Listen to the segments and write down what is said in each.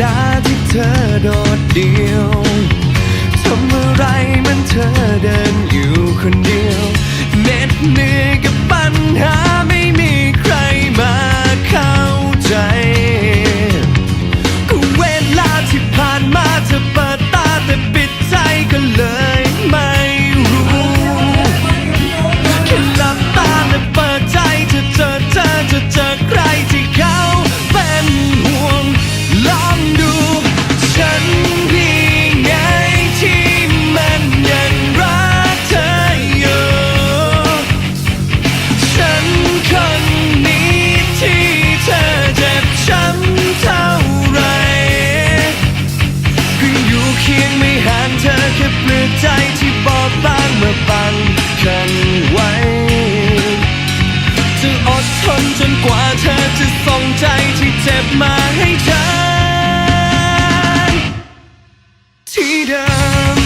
ดาที่เธอโดดเดี่ยว ทำอะไรมันเธอเดินอยู่คน คียงไม่ห่างเธอแค่เปลือกใจที่บอบบางมาบังกันไว้จะอดทนจนกว่าเธอจะส่งใจที่เจ็บมาให้ฉันที่เดิม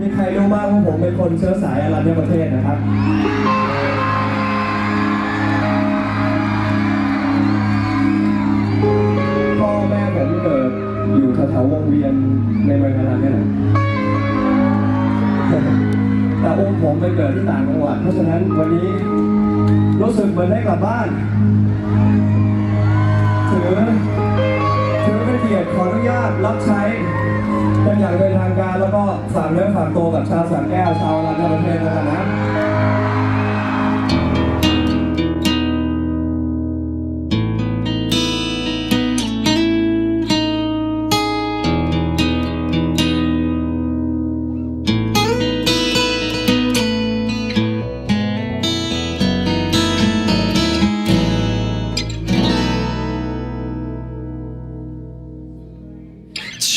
มีใครรู้บ้างว่าผมเป็นคนเชื้อสายอรัญญประเทศนะครับ อยู่แถวๆวงเวียนในเมืองอรัญญนี่แหละแต่องค์ผมไปเกิดที่ต่างจังหวัด เพราะฉะนั้นวันนี้รู้สึกเหมือนได้กลับบ้าน ถือถือเป็นเกียรติขออนุญาตรับใช้เป็นอย่างเป็นทางการแล้วก็ฝากเนื้อฝากตัวกับชาวสวนแก้วชาวรัฐประเทศ